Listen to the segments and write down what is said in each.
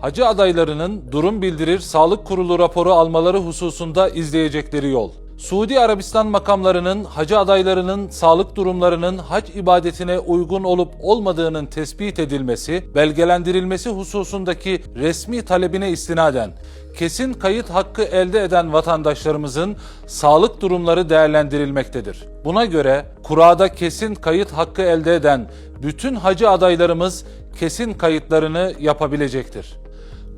Hacı adaylarının durum bildirir sağlık kurulu raporu almaları hususunda izleyecekleri yol. Suudi Arabistan makamlarının hacı adaylarının sağlık durumlarının hac ibadetine uygun olup olmadığının tespit edilmesi, belgelendirilmesi hususundaki resmi talebine istinaden kesin kayıt hakkı elde eden vatandaşlarımızın sağlık durumları değerlendirilmektedir. Buna göre kurada kesin kayıt hakkı elde eden bütün hacı adaylarımız kesin kayıtlarını yapabilecektir.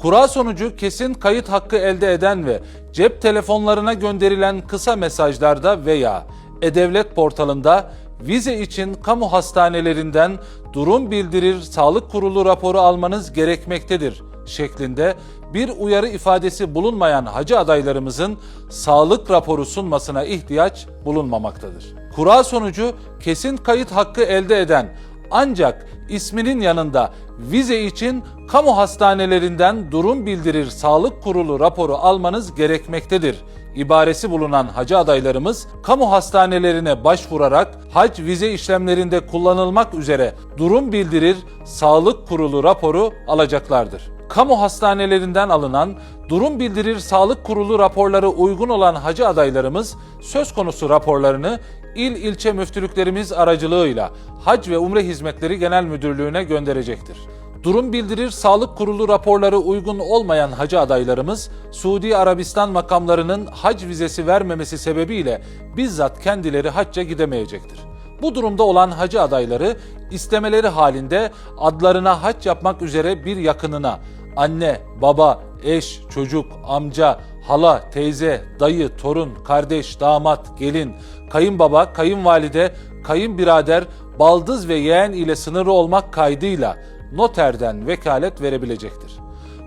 Kura sonucu kesin kayıt hakkı elde eden ve cep telefonlarına gönderilen kısa mesajlarda veya E-Devlet portalında vize için kamu hastanelerinden durum bildirir sağlık kurulu raporu almanız gerekmektedir şeklinde bir uyarı ifadesi bulunmayan hacı adaylarımızın sağlık raporu sunmasına ihtiyaç bulunmamaktadır. Kura sonucu kesin kayıt hakkı elde eden ancak isminin yanında vize için kamu hastanelerinden durum bildirir sağlık kurulu raporu almanız gerekmektedir. İbaresi bulunan hacı adaylarımız kamu hastanelerine başvurarak hac vize işlemlerinde kullanılmak üzere durum bildirir sağlık kurulu raporu alacaklardır. Kamu hastanelerinden alınan durum bildirir sağlık kurulu raporları uygun olan hacı adaylarımız söz konusu raporlarını il ilçe müftülüklerimiz aracılığıyla Hac ve Umre Hizmetleri Genel Müdürlüğü'ne gönderecektir. Durum bildirir sağlık kurulu raporları uygun olmayan hacı adaylarımız Suudi Arabistan makamlarının hac vizesi vermemesi sebebiyle bizzat kendileri hacca gidemeyecektir. Bu durumda olan hacı adayları istemeleri halinde adlarına hac yapmak üzere bir yakınına anne, baba, eş, çocuk, amca, hala, teyze, dayı, torun, kardeş, damat, gelin, kayınbaba, kayınvalide, kayınbirader, baldız ve yeğen ile sınırlı olmak kaydıyla noterden vekalet verebilecektir.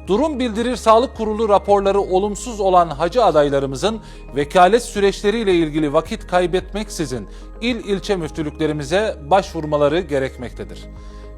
Durum bildirir sağlık kurulu raporları olumsuz olan hacı adaylarımızın vekalet süreçleriyle ilgili vakit kaybetmeksizin il ilçe müftülüklerimize başvurmaları gerekmektedir.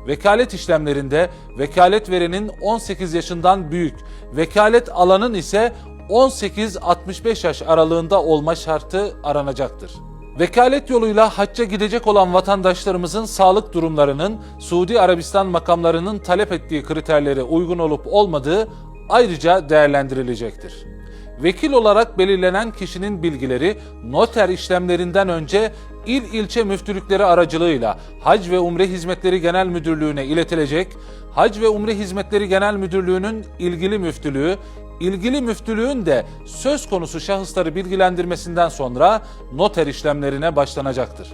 Vekalet işlemlerinde vekalet verenin 18 yaşından büyük, vekalet alanın ise 18-65 yaş aralığında olma şartı aranacaktır. Vekalet yoluyla hacca gidecek olan vatandaşlarımızın sağlık durumlarının Suudi Arabistan makamlarının talep ettiği kriterlere uygun olup olmadığı ayrıca değerlendirilecektir. Vekil olarak belirlenen kişinin bilgileri noter işlemlerinden önce il ilçe müftülükleri aracılığıyla Hac ve Umre Hizmetleri Genel Müdürlüğü'ne iletilecek. Hac ve Umre Hizmetleri Genel Müdürlüğü'nün ilgili müftülüğü ilgili müftülüğün de söz konusu şahısları bilgilendirmesinden sonra noter işlemlerine başlanacaktır.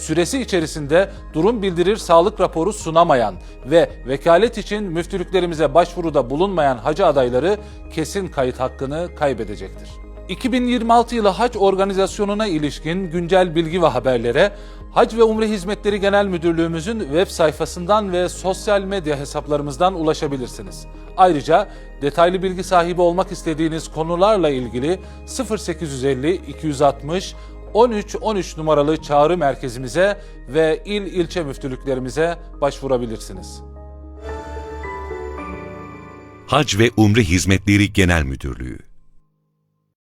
Süresi içerisinde durum bildirir sağlık raporu sunamayan ve vekalet için müftülüklerimize başvuruda bulunmayan hacı adayları kesin kayıt hakkını kaybedecektir. 2026 yılı hac organizasyonuna ilişkin güncel bilgi ve haberlere Hac ve Umre Hizmetleri Genel Müdürlüğümüzün web sayfasından ve sosyal medya hesaplarımızdan ulaşabilirsiniz. Ayrıca detaylı bilgi sahibi olmak istediğiniz konularla ilgili 0850 260 13 13 numaralı çağrı merkezimize ve il ilçe müftülüklerimize başvurabilirsiniz. Hac ve Umre Hizmetleri Genel Müdürlüğü